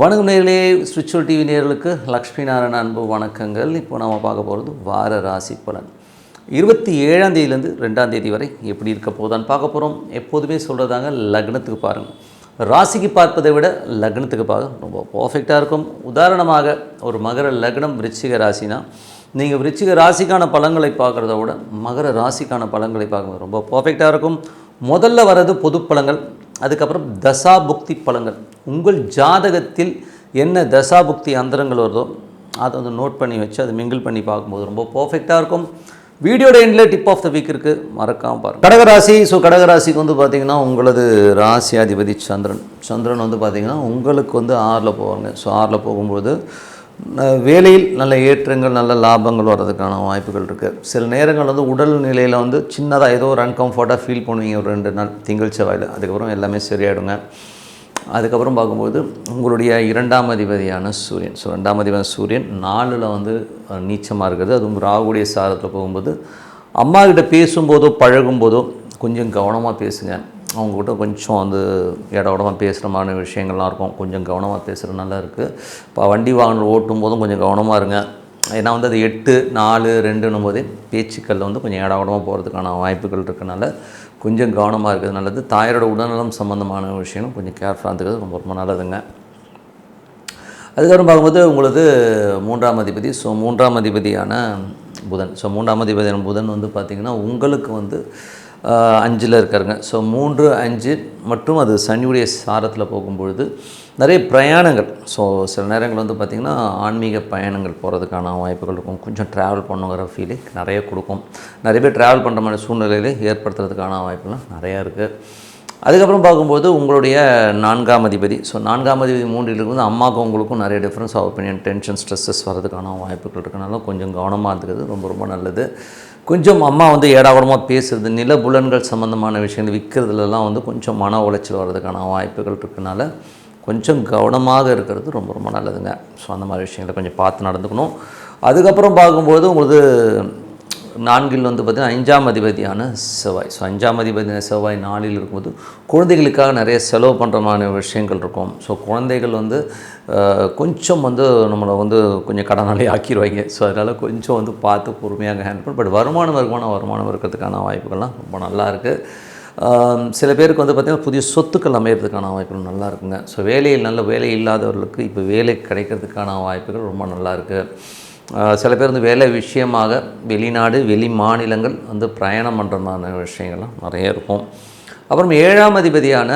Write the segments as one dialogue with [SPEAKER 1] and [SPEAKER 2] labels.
[SPEAKER 1] வணக்கம் நேர்களே spiritual TV நேர்களுக்கு லக்ஷ்மி நாராயண அன்பு வணக்கங்கள். இப்போ நம்ம பார்க்க போகிறது வார ராசி பலன். இருபத்தி ஏழாம் தேதியிலேருந்து ரெண்டாம் தேதி வரை எப்படி இருக்க போதான்னு பார்க்க போகிறோம் எப்போதுமே சொல்கிறதாங்க லக்னத்துக்கு பாருங்கள் ராசிக்கு பார்ப்பதை விட லக்னத்துக்கு பார்க்க ரொம்ப பர்ஃபெக்டாக இருக்கும். உதாரணமாக ஒரு மகர லக்னம் விருச்சிக ராசினா நீங்கள் விருச்சிக ராசிக்கான பலன்களை பார்க்குறத விட மகர ராசிக்கான பலன்களை பார்க்கும்போது ரொம்ப பர்ஃபெக்டாக இருக்கும். முதல்ல வர்றது பொது பலங்கள் அதுக்கப்புறம் தசா புக்தி பலன்கள். உங்கள் ஜாதகத்தில் என்ன தசா புக்தி அந்தரங்கள் வருதோ அதை வந்து நோட் பண்ணி வச்சு அதை மிங்கிள் பண்ணி பார்க்கும்போது ரொம்ப பர்ஃபெக்டாக இருக்கும். வீடியோட எண்டில் டிப் ஆஃப் த வீக் இருக்குது மறக்காமல் பாருங்கள் கடகராசி ஸோ கடகராசிக்கு வந்து பார்த்திங்கன்னா உங்களது ராசி அதிபதி சந்திரன். சந்திரன் வந்து பார்த்திங்கன்னா உங்களுக்கு வந்து ஆறில் போவாங்க. ஸோ ஆறில் போகும்போது வேலையில் நல்ல ஏற்றங்கள் நல்ல லாபங்கள் வர்றதுக்கான வாய்ப்புகள் இருக்குது சில நேரங்கள் வந்து உடல் நிலையில் வந்து சின்னதாக ஏதோ ஒரு அன்கம்ஃபர்ட்டாக ஃபீல் பண்ணுவீங்க ஒரு ரெண்டு நாள் திங்கள் செவ்வாயில் அதுக்கப்புறம் எல்லாமே சரியாயிடுங்க. அதுக்கப்புறம் பார்க்கும்போது உங்களுடைய இரண்டாம் அதிபதியான சூரியன். ஸோ ரெண்டாம் அதிபதியான சூரியன் நாலில் வந்து நீச்சமாக இருக்கிறது. அதுவும் ராகுடைய சாரத்தில் போகும்போது அம்மாக்கிட்ட பேசும்போதோ பழகும்போதோ கொஞ்சம் கவனமாக பேசுங்க. அவங்கக்கிட்ட கொஞ்சம் வந்து இடோடமாக பேசுகிற மாதிரி விஷயங்கள்லாம் இருக்கும். கொஞ்சம் கவனமாக பேசுகிற நல்லா இருக்குது இப்போ வண்டி வாகனம் ஓட்டும் போதும் கொஞ்சம் கவனமாக இருங்க. ஏன்னா வந்து அது எட்டு நாலு ரெண்டுன்னும் போதே பேச்சுக்களில் வந்து கொஞ்சம் இடோடமாக போகிறதுக்கான வாய்ப்புகள் இருக்கனால கொஞ்சம் கவனமாக இருக்கிறது நல்லது. தாயாரோட உடல்நலம் சம்மந்தமான விஷயம் கொஞ்சம் கேர்ஃபுல்லாக இருக்கிறது ரொம்ப ரொம்ப நல்லதுங்க. அதுக்கப்புறம் பார்க்கும்போது உங்களது மூன்றாம் அதிபதி. ஸோ மூன்றாம் அதிபதியான புதன். ஸோ மூன்றாம் அதிபதியான புதன் வந்து பார்த்திங்கன்னா உங்களுக்கு வந்து அஞ்சில் இருக்காருங்க. ஸோ மூன்று அஞ்சு மற்றும் அது சனியுடைய சாரத்தில் போகும்பொழுது நிறைய பிரயாணங்கள். ஸோ சில நேரங்கள் வந்து பார்த்திங்கன்னா ஆன்மீக பயணங்கள் போகிறதுக்கான வாய்ப்புகள் இருக்கும். கொஞ்சம் ட்ராவல் பண்ணுங்கிற ஃபீலிங் நிறைய கொடுக்கும். நிறைய பேர் ட்ராவல் பண்ணுற மாதிரி சூழ்நிலையில ஏற்படுத்துறதுக்கான வாய்ப்புலாம் நிறையா இருக்குது அதுக்கப்புறம் பார்க்கும்போது உங்களுடைய நான்காம் அதிபதி. ஸோ நான்காம் அதிபதி மூன்றில் வந்து அம்மாவுக்கும் உங்களுக்கும் நிறைய difference of opinion tension stresses வரதுக்கான வாய்ப்புகள் இருக்கனால கொஞ்சம் கவனமாக இருக்கிறது ரொம்ப ரொம்ப நல்லது. கொஞ்சம் அம்மா வந்து ஏடாவரமாக பேசுகிறது நில புலன்கள் சம்மந்தமான விஷயங்கள் விற்கிறதுலலாம் வந்து கொஞ்சம் மன உளைச்சல் வர்றதுக்கான வாய்ப்புகள் இருக்கனால கொஞ்சம் கவனமாக இருக்கிறது ரொம்ப ரொம்ப நல்லதுங்க. ஸோ அந்த மாதிரி விஷயங்களை கொஞ்சம் பார்த்து நடந்துக்கணும். அதுக்கப்புறம் பார்க்கும்போது உங்களுக்கு நான்கில் வந்து பார்த்திங்கன்னா அஞ்சாம் அதிபதியான செவ்வாய். ஸோ அஞ்சாம் அதிபதியான செவ்வாய் நாளில் இருக்கும்போது குழந்தைகளுக்காக நிறைய செலவு பண்ணுற மாதிரி விஷயங்கள் இருக்கும். ஸோ குழந்தைகள் வந்து கொஞ்சம் வந்து நம்மளை வந்து கொஞ்சம் கடனாளி ஆக்கிடுவாங்க ஸோ அதனால் கொஞ்சம் வந்து பார்த்து பொறுமையாக ஹேண்டில் பண்ணி. பட் வருமானம் வருமானம் வருமானம் இருக்கிறதுக்கான வாய்ப்புகள்லாம் ரொம்ப நல்லா இருக்குது சில பேருக்கு வந்து பார்த்திங்கன்னா புதிய சொத்துக்கள் அமையிறதுக்கான வாய்ப்புகள் நல்லா இருக்குங்க. ஸோ வேலையில் நல்ல வேலை இல்லாதவர்களுக்கு இப்போ வேலை கிடைக்கிறதுக்கான வாய்ப்புகள் ரொம்ப நல்லா இருக்குது சில பேர் வந்து வேலை விஷயமாக வெளிநாடு வெளி மாநிலங்கள் வந்து பிரயாணம் பண்ணுற மாதிரி விஷயங்கள்லாம் நிறைய இருக்கும். அப்புறம் ஏழாம் அதிபதியான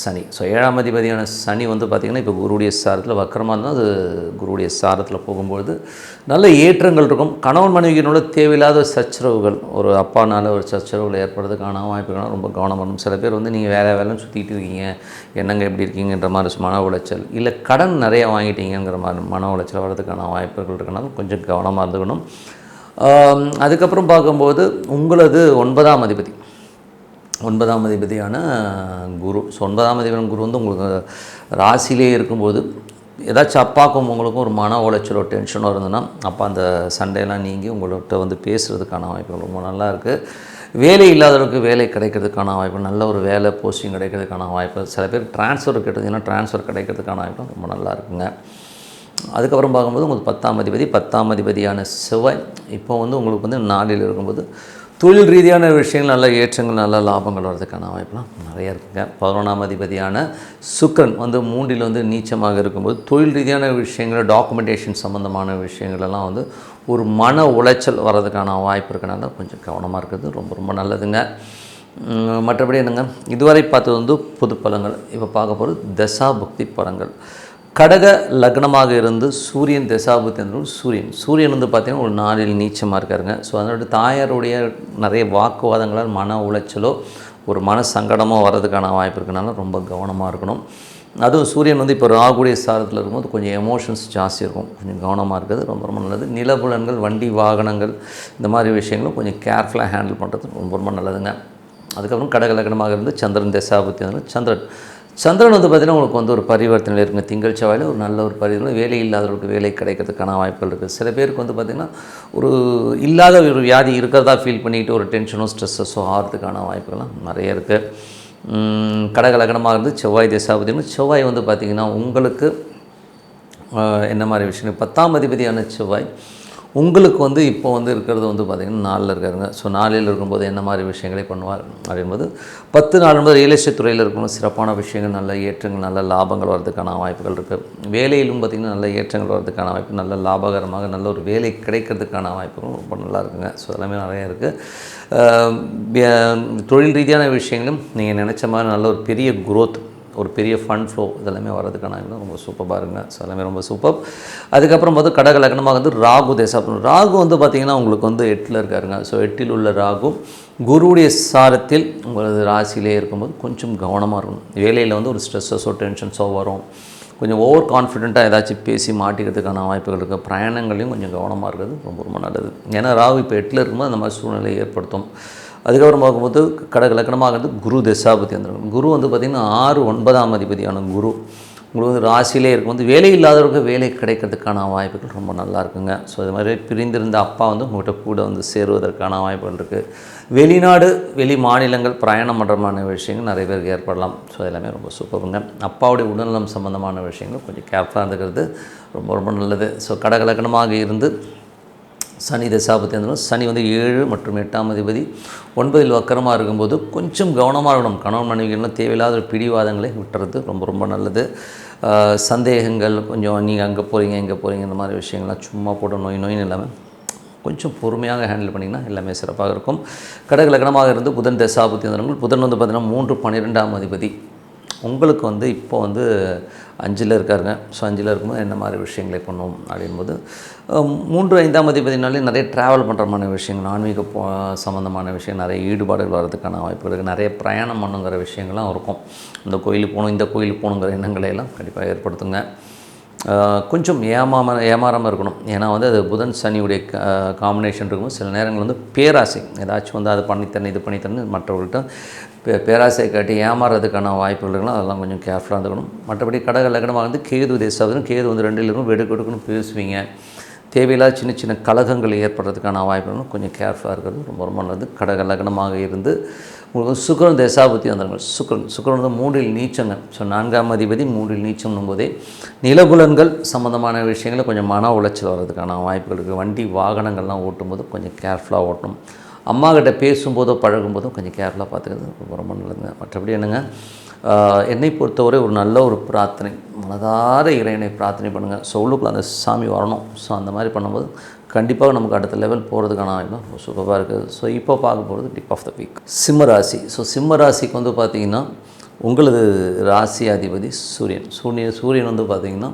[SPEAKER 1] சனி. ஸோ ஏழாம் அதிபதியான சனி வந்து பார்த்திங்கன்னா இப்போ குருவுடைய சாரத்தில் வக்கரமாக இருந்தால் அது குருடைய சாரத்தில் போகும்பொழுது நல்ல ஏற்றங்கள் இருக்கும். கணவன் மனைவியினோட தேவையில்லாத சச்சரவுகள் ஒரு அப்பானால் ஒரு சச்சரவுகள் ஏற்படுறதுக்கான வாய்ப்புகள் ரொம்ப கவனம் பண்ணும் சில பேர் வந்து நீங்கள் வேலை வேலைன்னு சுற்றிட்டு இருக்கீங்க. என்னங்க எப்படி இருக்கீங்கன்ற மாதிரி மன உளைச்சல். இல்லை கடன் நிறையா வாங்கிட்டீங்கங்கிற மாதிரி மன உளைச்சல் வர்றதுக்கான வாய்ப்புகள் இருக்கனால கொஞ்சம் கவனமாக இருந்துக்கணும். அதுக்கப்புறம் பார்க்கும்போது உங்களது ஒன்பதாம் அதிபதி. ஒன்பதாம் அதிபதியான குரு. ஸோ ஒன்பதாம் அதிபதியான குரு வந்து உங்களுக்கு ராசியிலே இருக்கும்போது ஏதாச்சும் அப்பாக்கும் உங்களுக்கும் ஒரு மன உளைச்சலோ டென்ஷனோ இருந்ததுன்னா அப்போ அந்த சண்டையெல்லாம் நீங்கி உங்கள்கிட்ட வந்து பேசுகிறதுக்கான வாய்ப்புகள் ரொம்ப நல்லா இருக்குது வேலை இல்லாதவர்களுக்கு வேலை கிடைக்கிறதுக்கான வாய்ப்பு நல்ல ஒரு வேலை போஸ்டிங் கிடைக்கிறதுக்கான வாய்ப்பு சில பேர் ட்ரான்ஸ்ஃபர் கேட்டதுன்னா ட்ரான்ஸ்ஃபர் கிடைக்கிறதுக்கான வாய்ப்பு ரொம்ப நல்லா இருக்குங்க. அதுக்கப்புறம் பார்க்கும்போது உங்களுக்கு பத்தாம் அதிபதி பத்தாம் அதிபதியான செவ்வாய் இப்போ வந்து உங்களுக்கு வந்து நாளில் இருக்கும்போது தொழில் ரீதியான விஷயங்கள் நல்ல ஏற்றங்கள் நல்ல லாபங்கள் வர்றதுக்கான வாய்ப்புலாம் நிறைய இருக்குங்க. பதினொன்றாம் அதிபதியான சுக்கரன் வந்து மூன்றில் வந்து நீச்சமாக இருக்கும்போது தொழில் ரீதியான விஷயங்கள் டாக்குமெண்டேஷன் சம்மந்தமான விஷயங்கள் எல்லாம் வந்து ஒரு மன உளைச்சல் வர்றதுக்கான வாய்ப்பு இருக்கனால கொஞ்சம் கவனமாக இருக்கிறது ரொம்ப ரொம்ப நல்லதுங்க. மற்றபடி என்னங்க? இதுவரை பார்த்தது வந்து புது பலங்கள் இப்போ பார்க்க போகிறது தசா புக்தி பலங்கள் கடக லக்னமாக இருந்து சூரியன் தசாபுத்தி சூரியன். சூரியன் வந்து பார்த்திங்கன்னா ஒரு நாளில் நீச்சமாக இருக்காருங்க. ஸோ அதனோட தாயாருடைய நிறைய வாக்குவாதங்களால் மன உளைச்சலோ ஒரு மன சங்கடமோ வர்றதுக்கான வாய்ப்பு இருக்கனால ரொம்ப கவனமாக இருக்கணும். அதுவும் சூரியன் வந்து இப்போ ராகுடைய சாரத்தில் இருக்கும்போது கொஞ்சம் எமோஷன்ஸ் ஜாஸ்தி இருக்கும். கொஞ்சம் கவனமாக இருக்கிறது ரொம்ப ரொம்ப நல்லது. நிலபுலன்கள் வண்டி வாகனங்கள் இந்த மாதிரி விஷயங்களும் கொஞ்சம் கேர்ஃபுல்லாக ஹேண்டில் பண்ணுறது ரொம்ப ரொம்ப நல்லதுங்க. அதுக்கப்புறம் கடக லக்னமாக இருந்து சந்திரன் தசாபுத்தி சந்திரன். சந்திரன் வந்து பார்த்திங்கன்னா உங்களுக்கு வந்து ஒரு பரிவர்த்தனை இருக்குங்க திங்கள் செவ்வாயில் ஒரு நல்ல ஒரு பரிவர்த்தனை. வேலை இல்லாதவர்களுக்கு வேலை கிடைக்கிறதுக்கான வாய்ப்புகள் இருக்குது சில பேருக்கு வந்து பார்த்திங்கன்னா ஒரு இல்லாத ஒரு வியாதி இருக்கிறதா ஃபீல் பண்ணிக்கிட்டு ஒரு டென்ஷனோ ஸ்ட்ரெஸ்ஸஸோ ஆகிறதுக்கான வாய்ப்புகள்லாம் நிறைய இருக்குது கடகலகனமாக இருந்து செவ்வாய் தேசாபதினு. செவ்வாய் வந்து பார்த்திங்கன்னா உங்களுக்கு என்ன மாதிரி விஷயம் பத்தாம் அதிபதியான செவ்வாய் உங்களுக்கு வந்து இப்போ வந்து இருக்கிறது வந்து பார்த்திங்கன்னா நாளில் இருக்காருங்க. ஸோ நாளில் இருக்கும்போது என்ன மாதிரி விஷயங்களை பண்ணுவார் அப்படின்போது பத்து நாள் என்பது ரியல் எஸ்டேட் துறையில் இருக்கும்போது சிறப்பான விஷயங்கள் நல்ல ஏற்றங்கள் நல்ல லாபங்கள் வரதுக்கான வாய்ப்புகள் இருக்குது வேலையிலும் பார்த்திங்கன்னா நல்ல ஏற்றங்கள் வர்றதுக்கான வாய்ப்பு நல்ல லாபகரமாக நல்ல ஒரு வேலை கிடைக்கிறதுக்கான வாய்ப்புகளும் ரொம்ப நல்லா இருக்குங்க. ஸோ எல்லாமே நிறையா இருக்குது தொழில் ரீதியான விஷயங்களும் நீங்கள் நினச்ச மாதிரி நல்ல ஒரு பெரிய குரோத் ஒரு பெரிய ஃபண்ட் ஃப்ளோ இதெல்லாமே வர்றதுக்கான ரொம்ப சூப்பராக இருங்க ஸோ எல்லாமே ரொம்ப சூப்பர் அதுக்கப்புறம் பார்த்து கடக லக்னமாக வந்து ராகு தேசம் ராகு வந்து பார்த்திங்கன்னா உங்களுக்கு வந்து எட்டில் இருக்காருங்க. ஸோ எட்டில் உள்ள ராகு குருவுடைய சாரத்தில் உங்களது ராசியிலே இருக்கும்போது கொஞ்சம் கவனமாக இருக்கணும். வேலையில் வந்து ஒரு ஸ்ட்ரெஸ்ஸஸோ டென்ஷன்ஸோ வரும். கொஞ்சம் ஓவர் கான்ஃபிடென்ட்டாக ஏதாச்சும் பேசி மாட்டிக்கிறதுக்கான வாய்ப்புகள் இருக்குது பிரயாணங்களையும் கொஞ்சம் கவனமாக இருக்கிறது ரொம்ப ரொம்ப நல்லது. ஏன்னா ராகு இப்போ எட்டில் இருக்கும்போது அந்த மாதிரி சூழ்நிலையை ஏற்படுத்தும். அதுக்கப்புறம் பார்க்கும்போது கடக லக்கணமாகிறது குரு தசாபதி வந்துடும் குரு வந்து பார்த்திங்கன்னா ஆறு ஒன்பதாம் அதிபதியான குரு. உங்களுக்கு வந்து ராசியிலே இருக்கும்போது வேலை இல்லாதவருக்கு வேலை கிடைக்கிறதுக்கான வாய்ப்புகள் ரொம்ப நல்லா இருக்குங்க. ஸோ இது மாதிரி பிரிந்திருந்த அப்பா வந்து உங்கள்கிட்ட கூட வந்து சேருவதற்கான வாய்ப்புகள் இருக்குது வெளிநாடு வெளி மாநிலங்கள் பிரயாணம் பண்ணுறமான விஷயங்கள் நிறைய பேருக்கு ஏற்படலாம். ஸோ எல்லாமே ரொம்ப சூப்பருங்க அப்பாவுடைய உடல்நலம் சம்மந்தமான விஷயங்கள் கொஞ்சம் கேர்ஃபுல்லாக இருந்துக்கிறது ரொம்ப ரொம்ப நல்லது. ஸோ கடகலக்கணமாக இருந்து சனி தசாபத்தி இருந்தாலும் சனி வந்து ஏழு மற்றும் எட்டாம் அதிபதி. ஒன்பதில் வக்கரமாக இருக்கும்போது கொஞ்சம் கவனமாக இருக்கணும். கணவன் மனைவிகள்லாம் தேவையில்லாத ஒரு பிடிவாதங்களை விட்டுறது ரொம்ப ரொம்ப நல்லது. சந்தேகங்கள் கொஞ்சம் நீங்கள் அங்கே போகிறீங்க இங்கே போகிறீங்க இந்த மாதிரி விஷயங்கள்லாம் சும்மா போட நோய் நோயின்னு இல்லாமல் கொஞ்சம் பொறுமையாக ஹேண்டில் பண்ணிங்கன்னா எல்லாமே சிறப்பாக இருக்கும். கடக லக்னமாக இருந்து புதன் தசாபுத்தி புதன் வந்து பார்த்திங்கன்னா மூன்று பன்னிரெண்டாம் அதிபதி. உங்களுக்கு வந்து இப்போ வந்து அஞ்சில் இருக்காருங்க. ஸோ அஞ்சில் இருக்கும்போது என்ன மாதிரி விஷயங்களை பண்ணுவோம் அப்படின்போது மூன்று ஐந்தாம் அதிபதினாலே நிறைய ட்ராவல் பண்ணுறமான விஷயங்கள் ஆன்மீக சம்மந்தமான விஷயம் நிறைய ஈடுபாடுகள் வர்றதுக்கான வாய்ப்புகள் இருக்குது நிறைய பிரயாணம் பண்ணுங்கிற விஷயங்கள்லாம் இருக்கும். இந்த கோயிலுக்கு போகணும் இந்த கோயிலுக்கு போகணுங்கிற எண்ணங்களை எல்லாம் கண்டிப்பாக ஏற்படுத்துங்க. கொஞ்சம் ஏமாம ஏமாறாமல் இருக்கணும். ஏன்னா வந்து அது புதன் சனியுடைய காம்பினேஷன் இருக்கும்போது சில நேரங்கள் வந்து பேராசை. ஏதாச்சும் வந்து அதை பண்ணித்தரணும் இது பண்ணித்தரணும் மற்றவர்கள்ட்ட பே பேராசை காட்டி ஏமாறதுக்கான வாய்ப்புகள் இருக்கலாம் அதெல்லாம் கொஞ்சம் கேர்ஃபுல்லாக இருந்துக்கணும். மற்றபடி கடக லக்னமாக வந்து கேது தேசாவது கேது வந்து ரெண்டில் இருக்கும் வெடுக்கு வெடுக்குன்னு பேசுவீங்க. தேவையில்லாத சின்ன சின்ன கலகங்கள் ஏற்படுறதுக்கான வாய்ப்புகளும் கொஞ்சம் கேர்ஃபுல்லாக இருக்கிறது ரொம்ப ரொம்ப நல்லது. கடக லக்னமாக இருந்து உங்களுக்கு வந்து சுக்கரன் தசாபுத்தி வந்துருங்க. சுக்கரன் சுக்கரன் வந்து மூன்றில் நீச்சங்க. ஸோ நான்காம் அதிபதி மூன்றில் நீச்சம்னும் போதே நிலபுலன்கள் சம்மந்தமான விஷயங்களை கொஞ்சம் மன உளைச்சல் வர்றதுக்கான வாய்ப்புகள் இருக்குது வண்டி வாகனங்கள்லாம் ஓட்டும்போது கொஞ்சம் கேர்ஃபுல்லாக ஓட்டணும். அம்மாக்கிட்ட பேசும்போதோ பழகும்போதோ கொஞ்சம் கேர்ஃபுல்லாக பார்த்துக்கிறது ரொம்ப ரொம்ப நல்லதுங்க. மற்றபடி என்னங்க? என்னை பொறுத்தவரை ஒரு நல்ல ஒரு பிரார்த்தனை மனதார இறைவனை பிரார்த்தனை பண்ணுங்கள் ஸோ அந்த சாமி வரணும். ஸோ அந்த மாதிரி பண்ணும்போது கண்டிப்பாக நமக்கு அடுத்த லெவல் போகிறதுக்கான வாய்ப்பு சூப்பராக இருக்குது ஸோ இப்போ பார்க்க போகிறது டிப் ஆஃப் த வீக் சிம்ம ராசி. ஸோ சிம்ம ராசிக்கு வந்து பார்த்திங்கன்னா உங்களது ராசி அதிபதி சூரியன். சூரியன் சூரியன் வந்து பார்த்திங்கன்னா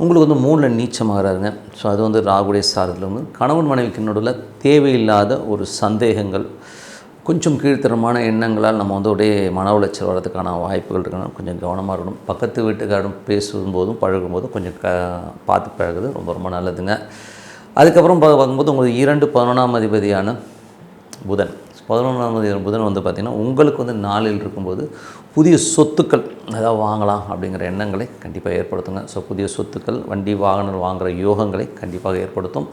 [SPEAKER 1] உங்களுக்கு வந்து மூணில் நீச்சமாகறாருங்க. ஸோ அது வந்து ராகுடைய சாரத்தில் வந்து கணவன் மனைவிக்கு நடுவில் தேவையில்லாத ஒரு சந்தேகங்கள் கொஞ்சம் கீழ்த்தரமான எண்ணங்களால் நம்ம வந்து அப்படியே மன உளைச்சல் வர்றதுக்கான வாய்ப்புகள் இருக்கணும். கொஞ்சம் கவனமாக இருக்கணும். பக்கத்து வீட்டுக்காரும் பேசும்போதும் பழகும்போதும் கொஞ்சம் க பார்த்து பழகுது ரொம்ப ரொம்ப நல்லதுங்க. அதுக்கப்புறம் பார்க்கும்போது உங்களுக்கு இரண்டு பதினொன்றாம் அதிபதியான புதன். பதினொன்றாம் அதிபதி புதன் வந்து பார்த்திங்கன்னா உங்களுக்கு வந்து நாளில் இருக்கும்போது புதிய சொத்துக்கள் ஏதாவது வாங்கலாம் அப்படிங்கிற எண்ணங்களை கண்டிப்பாக ஏற்படுத்துங்க. ஸோ புதிய சொத்துக்கள் வண்டி வாகனம் வாங்குகிற யோகங்களை கண்டிப்பாக ஏற்படுத்தும்.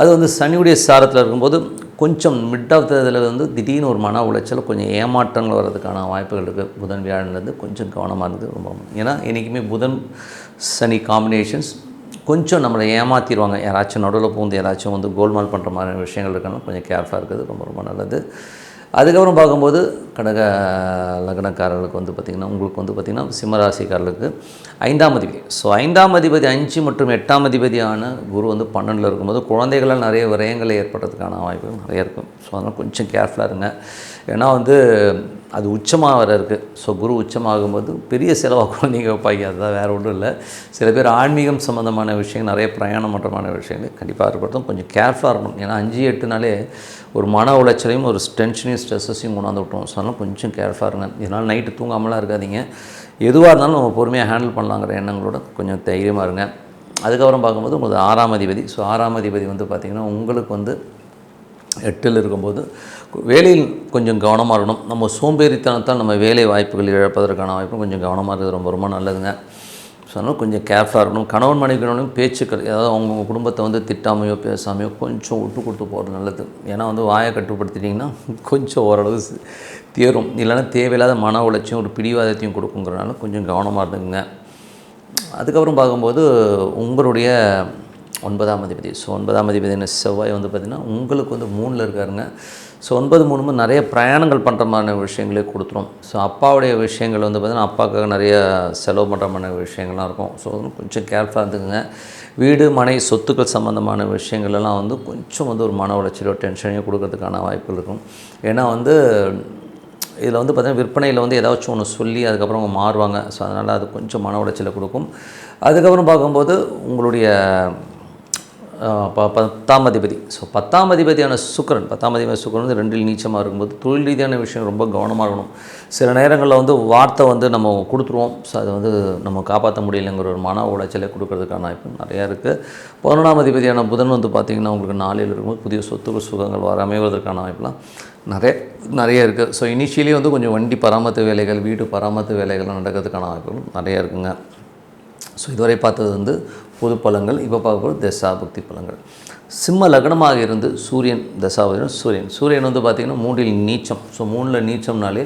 [SPEAKER 1] அது வந்து சனியுடைய சாரத்தில் இருக்கும்போது கொஞ்சம் மிட் ஆஃப் இதில் வந்து திடீர்னு ஒரு மன உளைச்சல் கொஞ்சம் ஏமாற்றங்கள் வர்றதுக்கான வாய்ப்புகள் இருக்குது புதன் வியாழன்லேருந்து கொஞ்சம் கவனமாக இருந்தது ரொம்ப ஏன்னா என்றைக்குமே புதன் சனி காம்பினேஷன்ஸ் கொஞ்சம் நம்மளை ஏமாற்றிடுவாங்க யாராச்சும் நடுவில் பூந்து யாராச்சும் வந்து கோல்மால் பண்ணுற மாதிரி விஷயங்கள் இருக்கணும் கொஞ்சம் கேர்ஃபுல்லாக இருக்குது ரொம்ப ரொம்ப நல்லது. அதுக்கப்புறம் பார்க்கும்போது கடக லக்னக்காரர்களுக்கு வந்து பார்த்திங்கன்னா உங்களுக்கு வந்து பார்த்திங்கன்னா சிம்மராசிக்காரர்களுக்கு ஐந்தாம் அதிபதி. ஸோ ஐந்தாம் அதிபதி அஞ்சு மற்றும் எட்டாம் அதிபதியான குரு வந்து பன்னெண்டில் இருக்கும்போது குழந்தைகளால் நிறைய விரயங்கள் ஏற்படுறதுக்கான வாய்ப்புகள் நிறைய இருக்கும். ஸோ அதனால் கொஞ்சம் கேர்ஃபுல்லாக இருங்க. ஏன்னா வந்து அது உச்சமாக வர இருக்குது ஸோ குரு உச்சமாகும்போது பெரிய செலவாக குழந்தைங்க வைப்பாங்க. அதுதான் வேறு ஒன்றும் இல்லை. சில பேர் ஆன்மீகம் சம்மந்தமான விஷயங்கள் நிறைய பிரயாணம் பண்ணுறமான விஷயங்கள் கண்டிப்பாக ஏற்படுத்தும். கொஞ்சம் கேர்ஃபுல்லாக இருக்கணும். ஏன்னா அஞ்சு எட்டுனாலே ஒரு மன உளைச்சலையும் ஒரு டென்ஷனையும் ஸ்ட்ரெஸ்ஸையும் கொண்டாந்து விட்டுரும். ஸோ அதனால் கொஞ்சம் கேர்ஃபுல்லாக இருங்க. இதனால் நைட்டு தூங்காமலாம் இருக்காதிங்க. எதுவாக இருந்தாலும் நம்ம பொறுமையாக ஹேண்டில் பண்ணலாங்கிற எண்ணங்களோட கொஞ்சம் தைரியமாக இருங்க. அதுக்கப்புறம் பார்க்கும்போது உங்களுக்கு ஆறாம் அதிபதி. ஸோ ஆறாம் அதிபதி வந்து பார்த்திங்கன்னா உங்களுக்கு வந்து எட்டில் இருக்கும்போது வேலையில் கொஞ்சம் கவனமாக இருக்கணும். நம்ம சோம்பேறித்தனத்தால் நம்ம வேலை வாய்ப்புகள் இழப்பதற்கான வாய்ப்பு கொஞ்சம் கவனமாக இருக்கிறது ரொம்ப ரொம்ப நல்லதுங்க. ஸோ அதனால் கொஞ்சம் கேர்ஃபுல்லாக இருக்கணும். கணவன் மனைவிகளும் பேச்சுக்கள் ஏதாவது அவங்கவுங்க குடும்பத்தை வந்து திட்டாமையோ பேசாமையோ கொஞ்சம் விட்டு கொடுத்து போகிறது நல்லது. ஏன்னா வந்து வாயை கட்டுப்படுத்திட்டிங்கன்னா கொஞ்சம் ஓரளவு தேரும். இல்லைன்னா தேவையில்லாத மன உளைச்சியும் ஒரு பிடிவாதத்தையும் கொடுக்குங்கிறனால கொஞ்சம் கவனமாக இருந்துங்க அதுக்கப்புறம் பார்க்கும்போது உங்களுடைய ஒன்பதாம் அதிபதி. ஸோ ஒன்பதாம் அதிபதியான செவ்வாய் வந்து பார்த்திங்கன்னா உங்களுக்கு வந்து மூணில் இருக்காருங்க. ஸோ ஒன்பது மூணு நிறைய பிரயாணங்கள் பண்ணுற மாதிரி விஷயங்களே கொடுத்துரும். ஸோ அப்பாவுடைய விஷயங்கள் வந்து பார்த்திங்கன்னா அப்பாவுக்காக நிறைய செலவு பண்ணுற மாதிரி விஷயங்கள்லாம் இருக்கும். ஸோ கொஞ்சம் கேர்ஃபுல்லாக இருந்துக்குங்க. வீடு மனை சொத்துக்கள் சம்மந்தமான விஷயங்கள்லாம் வந்து கொஞ்சம் வந்து ஒரு மன உளைச்சலோ டென்ஷனையும் கொடுக்கறதுக்கான வாய்ப்புகள் இருக்கும். ஏன்னா வந்து இதில் வந்து பார்த்திங்கன்னா விற்பனையில் வந்து ஏதாச்சும் ஒன்று சொல்லி அதுக்கப்புறம் அவங்க மாறுவாங்க. ஸோ அதனால் அது கொஞ்சம் மன உளைச்சலை கொடுக்கும். அதுக்கப்புறம் பார்க்கும்போது உங்களுடைய பத்தாம் அதிபதி. ஸோ பத்தாம் அதிபதியான சுக்கரன் பத்தாம் அதிபதி சுக்கரன் வந்து ரெண்டில் நீச்சமாக இருக்கும்போது தொழில் ரீதியான விஷயம் ரொம்ப கவனமாக இருக்கணும். சில நேரங்களில் வந்து வார்த்தை வந்து நம்ம கொடுத்துருவோம். ஸோ அதை வந்து நம்ம காப்பாற்ற முடியலைங்கிற ஒரு மன உளைச்சலை கொடுக்கறதுக்கான வாய்ப்பு நிறையா இருக்குது பதினொன்றாம் அதிபதியான புதன் வந்து பார்த்திங்கன்னா உங்களுக்கு நாளில் இருக்கும்போது புதிய சொத்துக்கள் சுகங்கள் வர அமைவதற்கான வாய்ப்புலாம் நிறைய நிறைய இருக்குது ஸோ இனிஷியலி வந்து கொஞ்சம் வண்டி பராமரித்து வேலைகள் வீடு பராமரித்து வேலைகள்லாம் நடக்கிறதுக்கான வாய்ப்புகள் நிறையா இருக்குங்க. ஸோ இதுவரை பார்த்தது வந்து பொது பலங்கள் இப்போ பார்க்க போகிறது தசாபக்தி பலங்கள் சிம்ம லக்னமாக இருந்து சூரியன் தசாபதி சூரியன். சூரியன் வந்து பார்த்திங்கன்னா மூன்றில் நீச்சம். ஸோ மூணில் நீச்சம்னாலே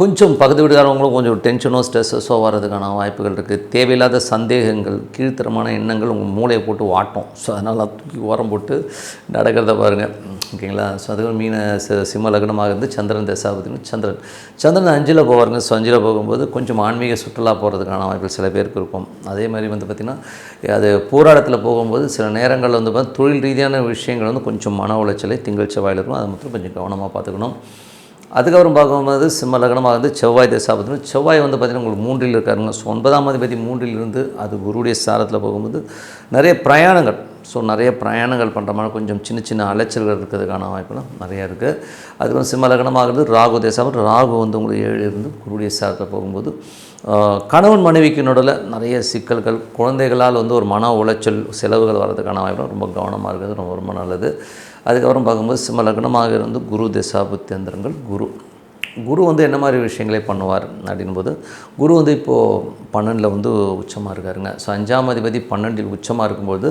[SPEAKER 1] கொஞ்சம் பக்கத்து வீட்டுக்காரவங்களும் கொஞ்சம் டென்ஷனோ ஸ்ட்ரெஸ்ஸஸோ வர்றதுக்கான வாய்ப்புகள் இருக்குது தேவையில்லாத சந்தேகங்கள் கீழ்த்தரமான எண்ணங்கள் உங்கள் மூளையை போட்டு வாட்டும். ஸோ அதனால் தூக்கி ஓரம் போட்டு நடக்கிறத பாருங்கள் ஓகேங்களா? ஸோ அதுக்கு மீன ச- சிம்ம லக்னமாக இருந்து சந்திரன் தசாபதினு சந்திரன். சந்திரன் அஞ்சில் போவாருங்க. ஸோ அஞ்சில் போகும்போது கொஞ்சம் ஆன்மீக சுற்றுலா போகிறதுக்கான வாய்ப்புகள் சில பேருக்கு இருக்கும். அதே மாதிரி வந்து பார்த்திங்கன்னா அது போராட்டத்தில் போகும்போது சில நேரங்களில் வந்து பார்த்தா தொழில் ரீதியான விஷயங்கள் வந்து கொஞ்சம் மன உளைச்சலை திங்கள் செவ்வாயில் இருக்கும். அதை மட்டும் கொஞ்சம் கவனமாக பார்த்துக்கணும். அதுக்கப்புறம் பார்க்கும்போது சிம்ம லக்னமாக இருந்து செவ்வாய் தசாபத்தினம் செவ்வாய் வந்து பார்த்திங்கன்னா உங்களுக்கு மூன்றில் இருக்காருங்க. ஸோ ஒன்பதாம் அதிபதி மூன்றில் இருந்து அது குருடைய சாரத்தில் போகும்போது நிறைய பிரயாணங்கள். ஸோ நிறைய பிரயாணங்கள் பண்ணுற மாதிரி கொஞ்சம் சின்ன சின்ன அலைச்சல்கள் இருக்கிறதுக்கான வாய்ப்புலாம் நிறையா இருக்குது அதுக்கப்புறம் சிம்ம லக்னமாகிறது ராகு தேசம் ராகு வந்து உங்களுக்கு ஏழு இருந்து குருடைய சாரத்தில் போகும்போது கணவன் மனைவிக்கு நடுவில் நிறைய சிக்கல்கள் குழந்தைகளால் வந்து ஒரு மன உளைச்சல் செலவுகள் வர்றதுக்கான வாய்ப்பு ரொம்ப கவனமாக இருக்கிறது ரொம்ப ரொம்ப நல்லது. அதுக்கப்புறம் பார்க்கும்போது சிம்ம லக்னமாக இருந்து குரு திசாபுத்தியந்திரங்கள் குரு. குரு வந்து என்ன மாதிரி விஷயங்களை பண்ணுவார் அப்படின்போது குரு வந்து இப்போது பன்னெண்டில் வந்து உச்சமாக இருக்காருங்க. ஸோ அஞ்சாம் அதிபதி பன்னெண்டில் உச்சமாக இருக்கும்போது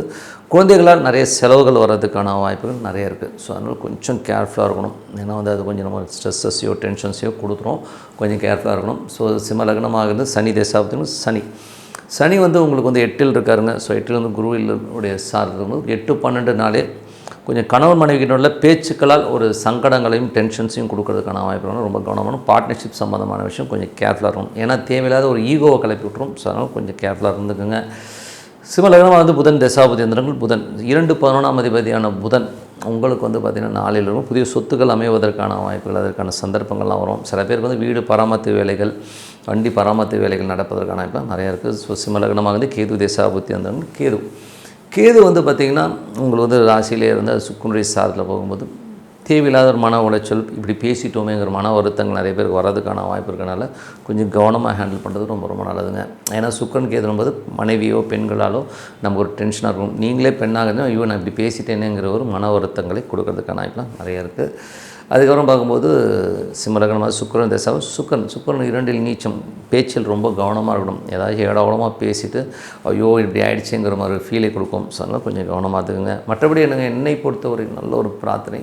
[SPEAKER 1] குழந்தைகளால் நிறைய செலவுகள் வர்றதுக்கான வாய்ப்புகள் நிறைய இருக்குது ஸோ அதனால் கொஞ்சம் கேர்ஃபுல்லாக இருக்கணும். ஏன்னா வந்து அது கொஞ்சம் நம்ம ஸ்ட்ரெஸ்ஸஸையோ டென்ஷன்ஸையோ கொடுத்துரும். கொஞ்சம் கேர்ஃபுல்லாக இருக்கணும். ஸோ சிம்ம லக்னமாக இருந்து சனி தேசாபத்தின் சனி. சனி வந்து உங்களுக்கு வந்து எட்டில் இருக்காருங்க. ஸோ எட்டில் வந்து குருவில் உடைய சார் இருக்கும்போது எட்டு பன்னெண்டு நாளே கொஞ்சம் கணவன் மனைவிக்கிட்ட பேச்சுக்களால் ஒரு சங்கடங்களையும் டென்ஷன்ஸையும் கொடுக்கறதுக்கான வாய்ப்பு ரொம்ப கவனமான பார்ட்னர்ஷிப் சம்மந்தமான விஷயம் கொஞ்சம் கேர்ஃபுல்லாக இருக்கணும். ஏன்னா தேவையில்லாத ஒரு ஈகோவை கிளப்பி விட்டுரும். ஸோ அதனால் கொஞ்சம் கேர்ஃபுல்லாக இருந்துக்குங்க. சிம்மலகனமாக வந்து புதன் தசாபதி எந்திரங்கள். புதன் இரண்டு பதினொன்றாம் அதிபதியான புதன் உங்களுக்கு வந்து பார்த்திங்கன்னா நாளில் இருக்கும். புதிய சொத்துக்கள் அமைவதற்கான வாய்ப்புகள் அதற்கான சந்தர்ப்பங்கள்லாம் வரும். சில பேருக்கு வந்து வீடு பராமரித்து வேலைகள் வண்டி பராமரித்து வேலைகள் நடப்பதற்கான வாய்ப்பு நிறையா இருக்குது ஸோ சிம்மலக்னமாக வந்து கேது தேசாபுத்தி அந்த கேது கேது வந்து பார்த்திங்கன்னா உங்களுக்கு வந்து ராசியிலே இருந்தால் சுக்குனுடைய சாரத்தில் போகும்போது தேவையில்லாத ஒரு மன உளைச்சல் இப்படி பேசிட்டோமேங்கிற மன வருத்தங்கள் நிறைய பேருக்கு வர்றதுக்கான வாய்ப்பு இருக்கனால கொஞ்சம் கவனமாக ஹேண்டில் பண்ணுறது ரொம்ப ரொம்ப நல்லதுங்க. ஏன்னா சுக்கரன் கேதுனும்போது மனைவியோ பெண்களாலோ நமக்கு ஒரு டென்ஷனாக இருக்கும். நீங்களே பெண்ணாக ஐயோ நான் இப்படி பேசிட்டேனேங்கிற ஒரு மன வருத்தங்களை கொடுக்கறதுக்கான வாய்ப்புலாம் நிறைய இருக்குது அதுக்கப்புறம் பார்க்கும்போது சிம்மலகனமாக சுக்கரன் தசாவும் சுக்கரன் சுக்கரன் இரண்டில் நீச்சம் பேச்சில் ரொம்ப கவனமாக இருக்கணும். ஏதாச்சும் ஏடாவளமாக பேசிட்டு ஐயோ இப்படி ஆயிடுச்சுங்கிற மாதிரி ஃபீலை கொடுக்கும். ஸோ அதனால் கொஞ்சம் கவனமாக இருக்குங்க மற்றபடி எனக்கு என்னை பொறுத்தவரை நல்ல ஒரு பிரார்த்தனை.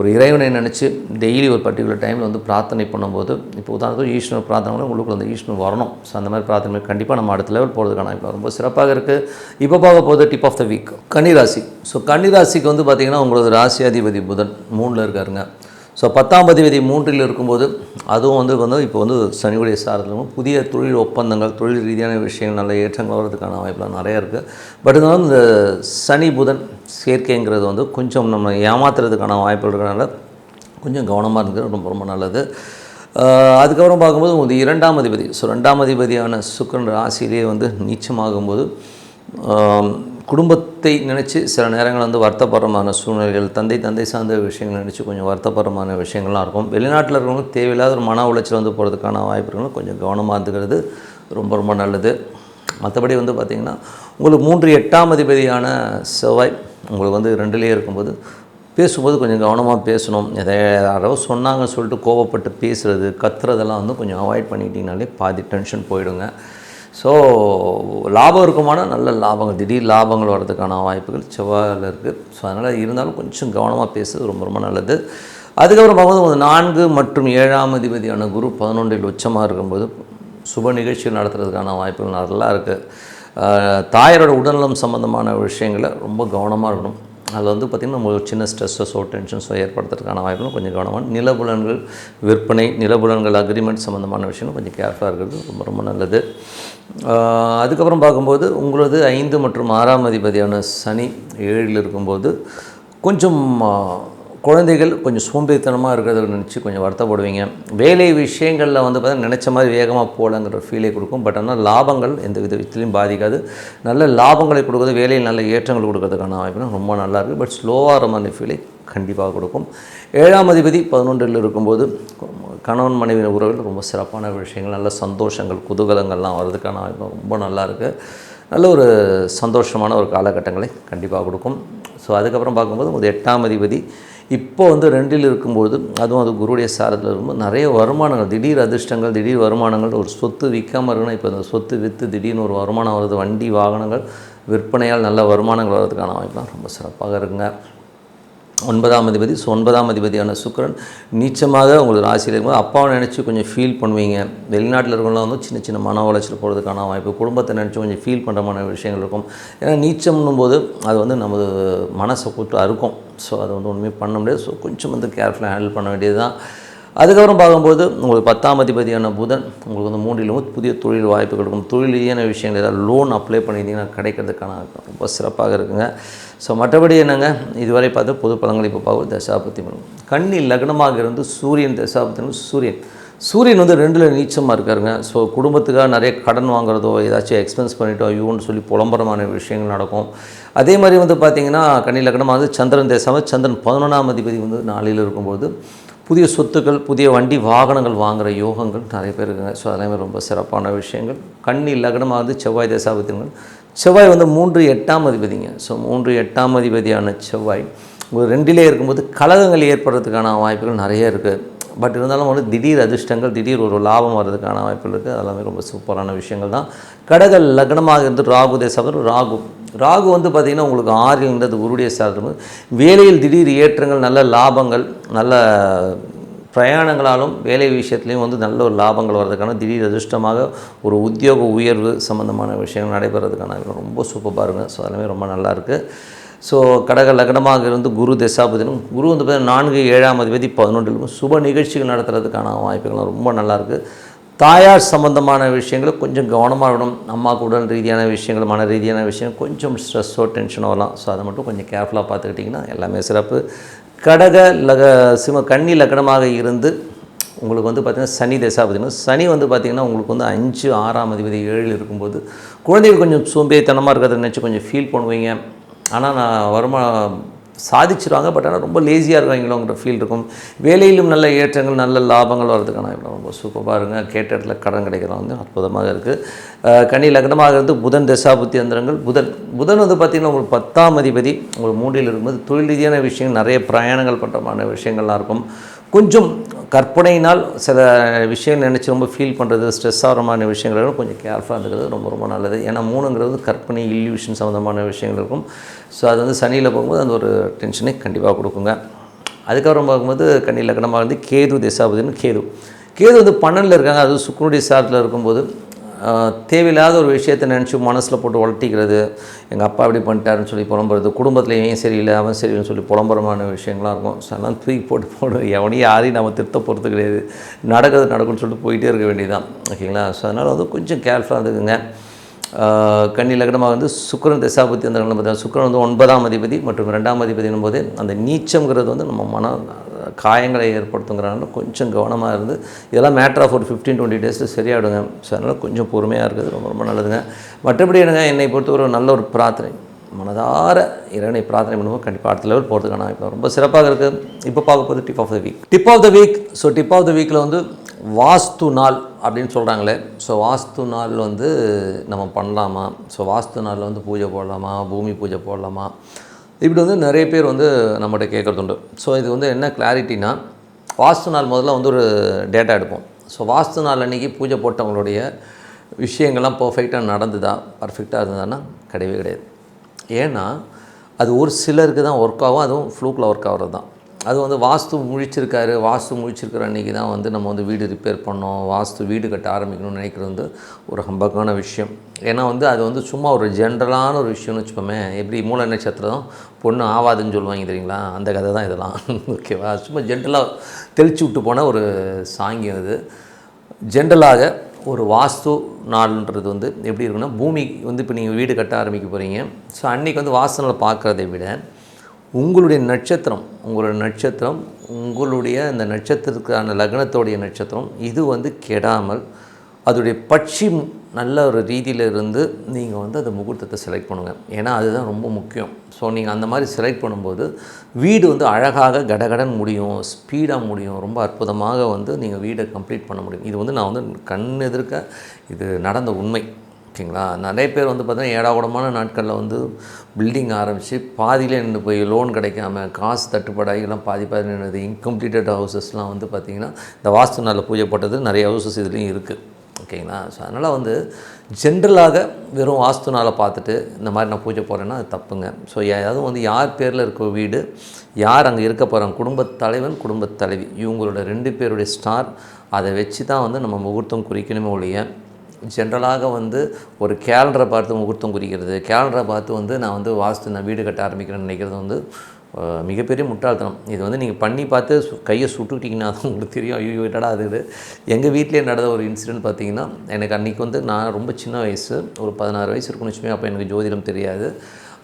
[SPEAKER 1] ஒரு இறைவனை நினச்சி டெய்லி ஒரு பர்டிகுலர் டைமில் வந்து பிரார்த்தனை பண்ணும்போது இப்போ உதாரணத்துக்கு ஈஷ்ணு பிரார்த்தனை உங்களுக்கு அந்த ஈஸ்வரன் வரணும். ஸோ அந்த மாதிரி பிரார்த்தனை கண்டிப்பாக நம்ம அடுத்த லெவல் போகிறதுக்கான இப்போ ரொம்ப சிறப்பாக இருக்குது இப்போ பார்க்க போகுது டிப் ஆஃப் த வீக் கன்னிராசி. ஸோ கன்னிராசிக்கு வந்து பார்த்திங்கன்னா உங்களது ராசியாதிபதி புதன் மூணில் இருக்காருங்க. ஸோ பத்தாம் அதிபதி மூன்றில் இருக்கும்போது அதுவும் வந்து வந்து இப்போ வந்து சனியுடைய சாரத்திலும் புதிய தொழில் ஒப்பந்தங்கள் தொழில் ரீதியான விஷயங்கள் நல்ல ஏற்றங்கள் வர்றதுக்கான வாய்ப்புலாம் நிறையா இருக்குது பட் இருந்தாலும் இந்த சனி புதன் சேர்க்கைங்கிறது வந்து கொஞ்சம் நம்ம ஏமாத்துறதுக்கான வாய்ப்புகள் இருக்கிறனால கொஞ்சம் கவனமாக இருக்கிறது ரொம்ப ரொம்ப நல்லது. அதுக்கப்புறம் பார்க்கும்போது வந்து இரண்டாம் அதிபதி. ஸோ ரெண்டாம் அதிபதியான சுக்கரன் ராசியிலே வந்து நீச்சமாகும்போது குடும்பத்தை நினச்சி சில நேரங்கள் வந்து வருத்தப்படுறமான சூழ்நிலைகள் தந்தை தந்தை சார்ந்த விஷயங்கள் நினச்சி கொஞ்சம் வருத்தப்படுறமான விஷயங்கள்லாம் இருக்கும். வெளிநாட்டில் இருக்கிறவங்க தேவையில்லாத ஒரு மன உளைச்சல் வந்து போகிறதுக்கான வாய்ப்பு இருக்கணும் கொஞ்சம் கவனமாக இருந்துக்கிறது ரொம்ப ரொம்ப நல்லது. மற்றபடி வந்து பார்த்திங்கன்னா உங்களுக்கு மூன்று எட்டாம் அதிபதியான செவ்வாய் உங்களுக்கு வந்து ரெண்டுலேயே இருக்கும்போது பேசும்போது கொஞ்சம் கவனமாக பேசணும். எதை யாரோ சொன்னாங்கன்னு சொல்லிட்டு கோவப்பட்டு பேசுகிறது கத்துறதெல்லாம் வந்து கொஞ்சம் அவாய்ட் பண்ணிக்கிட்டிங்கனாலே பாதி டென்ஷன் போயிடுங்க. ஸோ லாபம் இருக்குமானா? நல்ல லாபங்கள் திடீர் லாபங்கள் வர்றதுக்கான வாய்ப்புகள் செவ்வாயில் இருக்குது ஸோ அதனால் இருந்தாலும் கொஞ்சம் கவனமாக பேசுறது ரொம்ப ரொம்ப நல்லது. அதுக்கப்புறம் பார்க்கும்போது நான்கு மற்றும் ஏழாம் அதிபதியான குரு பதினொன்றில் உச்சமாக இருக்கும்போது சுப நிகழ்ச்சிகள் நடத்துறதுக்கான வாய்ப்புகள் நல்லா இருக்குது தாயாரோட உடல்நலம் சம்மந்தமான விஷயங்களை ரொம்ப கவனமாக இருக்கணும். அதில் வந்து பார்த்திங்கன்னா நம்ம சின்ன ஸ்ட்ரெஸ்ஸஸோ டென்ஷன்ஸோ ஏற்படுத்துறதுக்கான வாய்ப்புகளும் கொஞ்சம் கவனமாக நிலபுலன்கள் விற்பனை நிலபுலன்கள் அக்ரிமெண்ட் சம்மந்தமான விஷயங்கள் கொஞ்சம் கேர்ஃபுல்லாக இருக்கிறது. ரொம்ப ரொம்ப நல்லது. அதுக்கப்புறம் பார்க்கும்போது உங்களது ஐந்து மற்றும் ஆறாம் அதிபதியான சனி ஏழில் இருக்கும்போது கொஞ்சம் குழந்தைகள் கொஞ்சம் சோம்பேறித்தனமாக இருக்கிறத நினச்சி கொஞ்சம் வருத்தப்படுவீங்க. வேலை விஷயங்களில் வந்து பார்த்தீங்கன்னா நினச்ச மாதிரி வேகமாக போகலங்கிற ஃபீலே கொடுக்கும். பட் ஆனால் லாபங்கள் எந்த வித விதத்திலையும் பாதிக்காது. நல்ல லாபங்களை கொடுக்குறது வேலையில் நல்ல ஏற்றங்கள் கொடுக்கறதுக்கான வாய்ப்புனா ரொம்ப நல்லா இருக்குது பட் ஸ்லோவாக மாதிரி ஃபீலை கண்டிப்பாக கொடுக்கும். ஏழாம் அதிபதி பதினொன்றில் இருக்கும்போது கணவன் மனைவி உறவில் ரொம்ப சிறப்பான விஷயங்கள் நல்ல சந்தோஷங்கள் குதூகலங்கள்லாம் வர்றதுக்கான வாய்ப்பு ரொம்ப நல்லா இருக்குது நல்ல ஒரு சந்தோஷமான ஒரு காலகட்டங்களை கண்டிப்பாக கொடுக்கும். ஸோ அதுக்கப்புறம் பார்க்கும்போது எட்டாம் அதிபதி இப்போ வந்து ரெண்டில் இருக்கும்பொழுது அதுவும் அது குருடைய சாரத்தில் இருக்கும்போது நிறைய வருமானங்கள் திடீர் அதிர்ஷ்டங்கள் திடீர் வருமானங்கள் ஒரு சொத்து விற்காமல் இருக்கணும் இப்போ இந்த சொத்து விற்று திடீர்னு ஒரு வருமானம் வருது வண்டி வாகனங்கள் விற்பனையால் நல்ல வருமானங்கள் வர்றதுக்கான வாய்ப்புலாம் ரொம்ப சிறப்பாக இருக்குங்க. ஒன்பதாம் அதிபதி ஸோ ஒன்பதாம் அதிபதியான சுக்கரன் நீச்சமாக உங்களுக்கு ராசியில் இருக்கும்போது அப்பாவை நினச்சி கொஞ்சம் ஃபீல் பண்ணுவீங்க. வெளிநாட்டில் இருக்கவங்களாம் வந்து சின்ன சின்ன மன உளைச்சல் போகிறதுக்கான வாய்ப்பு குடும்பத்தை நினச்சி கொஞ்சம் ஃபீல் பண்ணுறமான விஷயங்கள் இருக்கும். ஏன்னா நீச்சம்னும் போது அது வந்து நமது மனசை கூட்டு அறுக்கும். ஸோ அதை வந்து ஒன்றுமே பண்ண முடியாது. ஸோ கொஞ்சம் வந்து கேர்ஃபுல்லாக ஹேண்டில் பண்ண வேண்டியது தான் அதுக்கப்புறம் பார்க்கும்போது உங்களுக்கு பத்தாம் அதிபதியான புதன் உங்களுக்கு வந்து மூன்றிலும் புதிய தொழில் வாய்ப்பு கிடைக்கும் தொழில் ரீதியான விஷயங்கள் ஏதாவது லோன் அப்ளை பண்ணியிருந்தீங்கன்னா கிடைக்கிறதுக்கான ரொம்ப சிறப்பாக இருக்குங்க. ஸோ மற்றபடி என்னங்க? இதுவரை பார்த்து பொது பழங்களை இப்போ பார்க்கும் தசாபத்தி பலன். கண்ணி லக்னமாக இருந்து சூரியன் தசாபத்தினும் சூரியன். சூரியன் வந்து ரெண்டில் நீச்சமாக இருக்காருங்க. ஸோ குடும்பத்துக்காக நிறைய கடன் வாங்குறதோ ஏதாச்சும் எக்ஸ்பென்ஸ் பண்ணிட்டோ ஐயோன்னு சொல்லி புலம்பரமான விஷயங்கள் நடக்கும். அதே மாதிரி வந்து பார்த்திங்கன்னா கண்ணி லக்னமாக வந்து சந்திரன் தேசமாக சந்திரன் பதினொன்றாம் அதிபதி வந்து நாளில் இருக்கும்போது புதிய சொத்துக்கள் புதிய வண்டி வாகனங்கள் வாங்குகிற யோகங்கள் நிறைய பேர் இருக்குங்க. ஸோ அதெல்லாமே ரொம்ப சிறப்பான விஷயங்கள். கண்ணி லக்னமாக வந்து செவ்வாய் தசாபத்தினங்கள் செவ்வாய் வந்து மூன்று எட்டாம் அதிபதிங்க. ஸோ மூன்று எட்டாம் அதிபதியான செவ்வாய். ஒரு ரெண்டிலே இருக்கும்போது கலகங்கள் ஏற்படுறதுக்கான வாய்ப்புகள் நிறைய இருக்குது பட் இருந்தாலும் வந்து திடீர் அதிர்ஷ்டங்கள் திடீர் ஒரு லாபம் வர்றதுக்கான வாய்ப்புகள் இருக்குது அதெல்லாமே ரொம்ப சூப்பரான விஷயங்கள் தான். கடக லக்னமாக இருந்து ராகு தேசாவது ராகு ராகு வந்து பார்த்திங்கன்னா உங்களுக்கு ஆறில்ன்றது குருடைய சாதனம் வேலையில் திடீர் ஏற்றங்கள் நல்ல லாபங்கள் நல்ல பிரயாணங்களாலும் வேலை விஷயத்துலையும் வந்து நல்ல ஒரு லாபங்கள் வர்றதுக்கான திடீர் அதிர்ஷ்டமாக ஒரு உத்தியோக உயர்வு சம்மந்தமான விஷயங்கள் நடைபெறதுக்கான ரொம்ப சூப்பர் இருக்கும் ஸோ அதெல்லாமே ரொம்ப நல்லா இருக்குது ஸோ கடக லக்னமாக இருந்து குரு தசாபதினும் குரு வந்து பார்த்தீங்கன்னா நான்கு ஏழாம் அதிபதி பதினொன்றிலும் சுப நிகழ்ச்சிகள் நடத்துறதுக்கான வாய்ப்புகள்லாம் ரொம்ப நல்லாயிருக்கு தாயார் சம்பந்தமான விஷயங்கள் கொஞ்சம் கவனமாக விடும் அம்மாவுக்கு உடல் ரீதியான விஷயங்கள் மன ரீதியான விஷயம் கொஞ்சம் ஸ்ட்ரெஸ்ஸோ டென்ஷனோ வரலாம் ஸோ அதை மட்டும் கொஞ்சம் கேர்ஃபுல்லாக பார்த்துக்கிட்டிங்கன்னா எல்லாமே சிறப்பு. கடக லக சிம கன்னி லக்னமாக இருந்து உங்களுக்கு வந்து பார்த்திங்கன்னா சனி தசா பார்த்திங்கன்னா சனி வந்து பார்த்திங்கன்னா உங்களுக்கு வந்து அஞ்சு ஆறாம் அதிபதி ஏழு இருக்கும்போது குழந்தைகள் கொஞ்சம் சோம்பேறித்தனமாக இருக்கிறத நினச்சி கொஞ்சம் ஃபீல் பண்ணுவீங்க. ஆனால் நான் வருமா சாதிச்சிருவாங்க பட் ஆனால் ரொம்ப லேசியாக இருக்காங்களோங்கிற ஃபீல் இருக்கும். வேலையிலும் நல்ல ஏற்றங்கள் நல்ல லாபங்கள் வர்றதுக்கான இப்போ ரொம்ப சூப்பராக இருங்க. கேட்ட இடத்துல கடன் கிடைக்கிறது வந்து அற்புதமாக இருக்குது கனி லக்னமாக இருந்து புதன் தசாபுத்தி அந்தரங்கள் புதன் புதன் வந்து பார்த்திங்கன்னா உங்களுக்கு பத்தாம் அதிபதி. உங்களுக்கு மூன்றில் இருக்கும்போது தொழில் ரீதியான விஷயங்கள் நிறைய பிரயாணங்கள் பண்ணுறமான விஷயங்கள்லாம் இருக்கும். கொஞ்சம் கற்பனையினால் சில விஷயங்கள் நினச்சி ரொம்ப ஃபீல் பண்ணுறது ஸ்ட்ரெஸ் ஆகிற மாதிரி விஷயங்கள் கொஞ்சம் கேர்ஃபுல்லாக இருக்கிறது ரொம்ப ரொம்ப நல்லது. ஏன்னா மூணுங்கிறது கற்பனை இல்யூஷன் சம்மந்தமான விஷயங்கள் இருக்கும். ஸோ அது வந்து சனியில் போகும்போது அந்த ஒரு டென்ஷனை கண்டிப்பாக கொடுக்குங்க. அதுக்கப்புறம் பார்க்கும்போது கன்னி லக்னமாக வந்து கேது திசாபதினு கேது. கேது வந்து பன்னெண்டில் இருக்காங்க. அது சுக்குனுடைய சாரத்தில் இருக்கும்போது தேவையில்லாத ஒரு விஷயத்தை நினச்சி மனசில் போட்டு உழட்டிக்கிறது. எங்கள் அப்பா இப்படி பண்ணிட்டாருன்னு சொல்லி புலம்புறது குடும்பத்தில் ஏன் சரியில்லை அவன் சரியில்லைன்னு சொல்லி புலம்புறமான விஷயங்கள்லாம் இருக்கும். அதெல்லாம் தூக்கி போட்டு போடும் எவனையும் யாரையும் நம்ம திருத்த போகிறது கிடையாது. நடக்கிறது நடக்கும்னு சொல்லிட்டு போயிட்டே இருக்க வேண்டியதுதான். ஓகேங்களா? ஸோ அதனால் வந்து கொஞ்சம் கேர்ஃபுல்லாக இருந்துக்குங்க. ஆஹ் கன்னி லக்னமாக வந்து சுக்கிரன் தசாபத்தி அந்த பார்த்தா சுக்கரன் வந்து ஒன்பதாம் அதிபதி மற்றும் ரெண்டாம் அதிபதினும் போது அந்த நீச்சம்ங்கிறது வந்து நம்ம மன காயங்களை ஏற்படுத்துங்கிறனால கொஞ்சம் கவனமாக இருந்து இதெல்லாம் மேட்ரு ஆஃப் ஒரு ஃபிஃப்டீன் டுவெண்ட்டி டேஸில் சரியாயிடுங்க. ஸோ அதனால் கொஞ்சம் பொறுமையாக இருக்குது ரொம்ப ரொம்ப நல்லதுங்க. மற்றபடி என்னங்க என்னை பொறுத்தவரை ஒரு நல்ல ஒரு பிரார்த்தனை. மனதார இறைவனை பிரார்த்தனை பண்ணுவோம் கண்டிப்பாக அடுத்த லெவல் போகிறதுக்கான இப்போ ரொம்ப சிறப்பாக இருக்குது இப்போ பார்க்க போது tip of the week tip of the week so tip of the வீக்கில் வந்து வாஸ்து நாள் அப்படின்னு சொல்கிறாங்களே ஸோ வாஸ்து நாள் வந்து நம்ம பண்ணலாமா? ஸோ வாஸ்து நாளில் வந்து பூஜை போடலாமா? பூமி பூஜை போடலாமா? இப்படி வந்து நிறைய பேர் வந்து நம்மகிட்ட கேட்குறது உண்டு ஸோ இது வந்து என்ன கிளாரிட்டினா வாஸ்து நாள் முதல்ல வந்து ஒரு டேட்டா எடுப்போம். ஸோ வாஸ்து நாள் அன்றைக்கி பூஜை போட்டவங்களுடைய விஷயங்கள்லாம் பர்ஃபெக்டாக நடந்துதா பர்ஃபெக்டாக இருந்ததுன்னா கிடையவே கிடையாது. ஏன்னா அது ஒரு சிலருக்கு தான் ஒர்க் ஆகும் அதுவும் ஃப்ளூக்கில் ஒர்க் ஆகிறது தான். அது வந்து வாஸ்து முழிச்சிருக்காரு வாஸ்து முழிச்சிருக்கிற அன்றைக்கி தான் வந்து நம்ம வந்து வீடு ரிப்பேர் பண்ணோம் வாஸ்து வீடு கட்ட ஆரம்பிக்கணும்னு நினைக்கிறது வந்து ஒரு ஹம்பக்கான விஷயம். ஏன்னா வந்து அது வந்து சும்மா ஒரு ஜென்ரலான ஒரு விஷயம்னு வச்சுப்போமே எப்படி மூல நட்சத்திரம் பொண்ணு ஆவாதுன்னு சொல்லுவாங்க தெரியுங்களா? அந்த கதை தான் இதெல்லாம். ஓகேவா சும்மா ஜென்ரலாக தெளிச்சு விட்டு போன ஒரு சாங்கியம் இது. ஜென்ரலாக ஒரு வாஸ்து நாள்ன்றது வந்து எப்படி இருக்குன்னா பூமி வந்து இப்போ நீங்கள் வீடு கட்ட ஆரம்பிக்க போகிறீங்க ஸோ அன்றைக்கி வந்து வாஸ்து நாள் பார்க்குறதை விட உங்களுடைய நட்சத்திரம் உங்களுடைய நட்சத்திரம் உங்களுடைய அந்த நட்சத்திரத்துக்கான லக்னத்தோடைய நட்சத்திரம் இது வந்து கெடாமல் அதோடைய பட்சி நல்ல ஒரு ரீதியில் இருந்து நீங்கள் வந்து அந்த முகூர்த்தத்தை செலக்ட் பண்ணுங்கள் ஏன்னா அதுதான் ரொம்ப முக்கியம். ஸோ நீங்கள் அந்த மாதிரி செலக்ட் பண்ணும்போது வீடு வந்து அழகாக கடகடன் முடியும் ஸ்பீடாக முடியும் ரொம்ப அற்புதமாக வந்து நீங்கள் வீடை கம்ப்ளீட் பண்ண முடியும். இது வந்து நான் வந்து கண் எதிர்க்க இது நடந்த உண்மை. ஓகேங்களா? நிறைய பேர் வந்து பார்த்தீங்கன்னா ஏடாகுடமான நாட்களில் வந்து பில்டிங் ஆரம்பித்து பாதியிலே நின்று போய் லோன் கிடைக்காம காசு தட்டுப்பாடாகி எல்லாம் பாதி பாதி நின்றுது இன்கம்ப்ளீட்டட் ஹவுசஸ்லாம் வந்து பார்த்திங்கன்னா இந்த வாஸ்து நாளில் பூஜை போட்டது நிறைய ஹவுசஸ் இதுலேயும் இருக்குது ஓகேங்களா? ஸோ அதனால் வந்து ஜென்ரலாக வெறும் வாஸ்து நாளை பார்த்துட்டு இந்த மாதிரி நான் பூஜை போகிறேன்னா அது தப்புங்க. ஸோ அதுவும் வந்து யார் பேரில் இருக்க வீடு யார் அங்கே இருக்க போகிறாங்க குடும்பத் தலைவன் குடும்பத் தலைவி. இவங்களோட ரெண்டு பேருடைய ஸ்டார் அதை வச்சு தான் வந்து நம்ம முகூர்த்தம் குறிக்கணுமே ஒழிய ஜென்ரலாக வந்து ஒரு கேலண்டரை பார்த்து முகூர்த்தம் குறிக்கிறது கேலண்டரை பார்த்து வந்து நான் வந்து வாஸ்து நான் வீடு கட்ட ஆரம்பிக்கிறேன்னு நினைக்கிறது வந்து மிகப்பெரிய முட்டாள்தனம். இது வந்து நீங்கள் பண்ணி பார்த்து கையை சுட்டுக்கிட்டிங்கன்னா தான் உங்களுக்கு தெரியும். ஐயோ என்னடா அது இது? எங்கள் வீட்டிலே நடந்த ஒரு இன்சிடென்ட் பார்த்தீங்கன்னா எனக்கு அன்றைக்கி வந்து நான் ரொம்ப சின்ன வயசு ஒரு பதினாறு வயசு இருக்குன்னு வச்சுமே அப்போ எனக்கு ஜோதிடம் தெரியாது.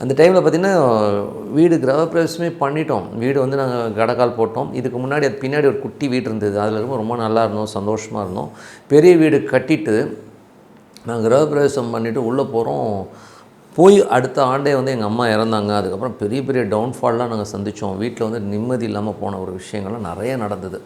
[SPEAKER 1] அந்த டைமில் பார்த்திங்கன்னா வீடு கிரகப்பிரவேசமே பண்ணிட்டோம். வீடு வந்து நாங்கள் கடக்கால் போட்டோம். இதுக்கு முன்னாடி அது பின்னாடி ஒரு குட்டி வீடு இருந்தது. அதில் ரொம்ப ரொம்ப நல்லா இருந்தோம் சந்தோஷமாக இருந்தோம். பெரிய வீடு கட்டிட்டு நாங்கள் கிரகப்பிரவேசம் பண்ணிவிட்டு உள்ளே போகிறோம் போய் அடுத்த ஆண்டே வந்து எங்கள் அம்மா இறந்தாங்க. அதுக்கப்புறம் பெரிய பெரிய டவுன்ஃபால்லாம் நாங்கள் சந்தித்தோம் வீட்டில் வந்து நிம்மதி இல்லாமல் போன ஒரு விஷயங்கள்லாம் நிறைய நடந்தது.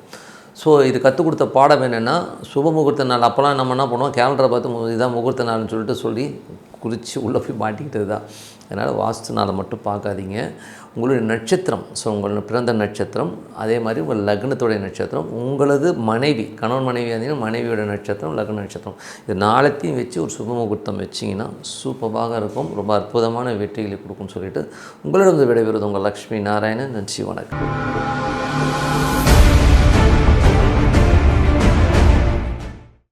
[SPEAKER 1] ஸோ இது கற்றுக் கொடுத்த பாடம் என்னென்னா சுப முகூர்த்த நாள். அப்போலாம் நம்ம என்ன பண்ணுவோம்? கேலண்டரை பார்த்து மு- இதான் முகூர்த்த நாள்னு சொல்லிட்டு சொல்லி குறித்து உள்ளே போய் மாட்டிக்கிட்டது தான் அதனால் வாஸ்து நாளை மட்டும் பார்க்காதீங்க. உங்களுடைய நட்சத்திரம். ஸோ உங்களோட பிறந்த நட்சத்திரம் அதே மாதிரி உங்கள் லக்னத்துடைய நட்சத்திரம் உங்களது மனைவி கணவன் மனைவி இருந்தீங்கன்னா மனைவியோட நட்சத்திரம் லக்ன நட்சத்திரம். இது நாளத்தையும் வச்சு ஒரு சுப முகூர்த்தம் வச்சிங்கன்னா சூப்பராக இருக்கும். ரொம்ப அற்புதமான வெற்றிகளை கொடுக்கும்னு சொல்லிட்டு உங்களிடம் விடைபெறுவது உங்கள் லக்ஷ்மி நாராயணன். நன்றி வணக்கம்.